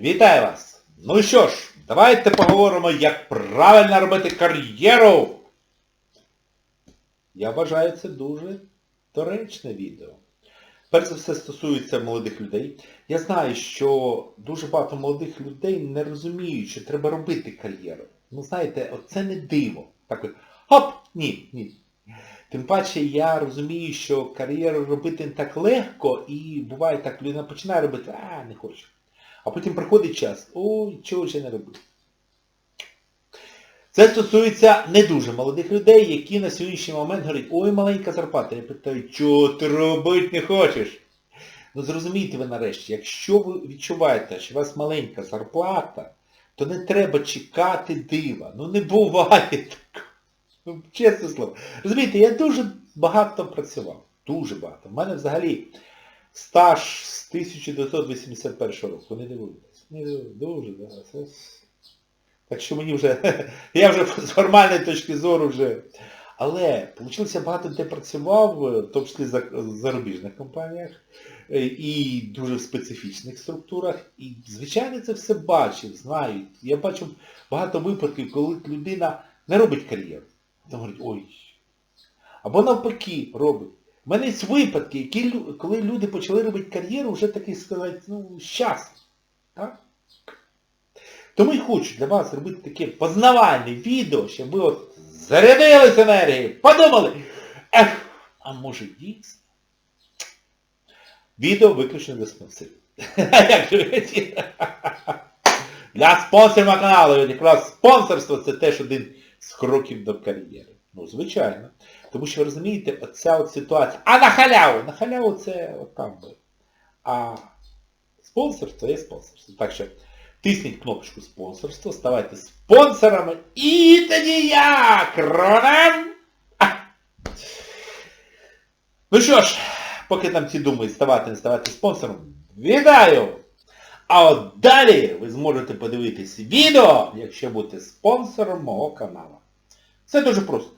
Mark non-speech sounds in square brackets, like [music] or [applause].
Вітаю вас! Ну що ж, давайте поговоримо, як правильно робити кар'єру. Я вважаю це дуже доречне відео. Перш за все стосується молодих людей. Я знаю, що дуже багато молодих людей не розуміють, що треба робити кар'єру. Ну знаєте, оце не диво. Так от, хоп! Ні, ні. Тим паче я розумію, що кар'єру робити не так легко і буває так, людина починає робити, а, не хочу. А потім приходить час, ой, чого я не робив. Це стосується не дуже молодих людей, які на сьогоднішній момент говорять, ой, маленька зарплата. Я питаю, чого ти робити не хочеш? Ну зрозумійте ви нарешті, якщо ви відчуваєте, що у вас маленька зарплата, то не треба чекати дива. Ну не буває такого. Ну, чесне слово. Розумієте, я дуже багато працював. Дуже багато. У мене взагалі стаж з 1981 року. Не дивуйтесь. Не. Дуже, да. Це... Так що мені вже, [laughs] я вже з формальної точки зору вже. Але вийшло багато де працював, в тому числі в зарубіжних компаніях, е, і дуже в специфічних структурах. І, звичайно, це все бачив, знаю. Я бачив багато випадків, коли людина не робить кар'єру. Там говорить, ой. Або навпаки робить. У мене є випадки, які, коли люди почали робити кар'єру, вже такий сказати, ну, щас. Так? Тому й хочу для вас зробити таке познавальне відео, щоб ви от зарядились енергією, подумали, ех, а може дійсно? Відео виключно для спонсорів. [laughs] Як же ви? Для спонсорів каналу, якраз спонсорство це теж один з кроків до кар'єри. Ну, звичайно. Тому що ви розумієте, оця от ситуація. А на халяву! На халяву це от там би. А спонсорство є спонсорство. Так що тисніть кнопочку спонсорство, ставайте спонсорами і тоді я, Кронен! Ну що ж, поки там ці думають ставати, не ставати спонсором, вітаю! А от далі ви зможете подивитись відео, якщо будете спонсором мого каналу. Це дуже просто.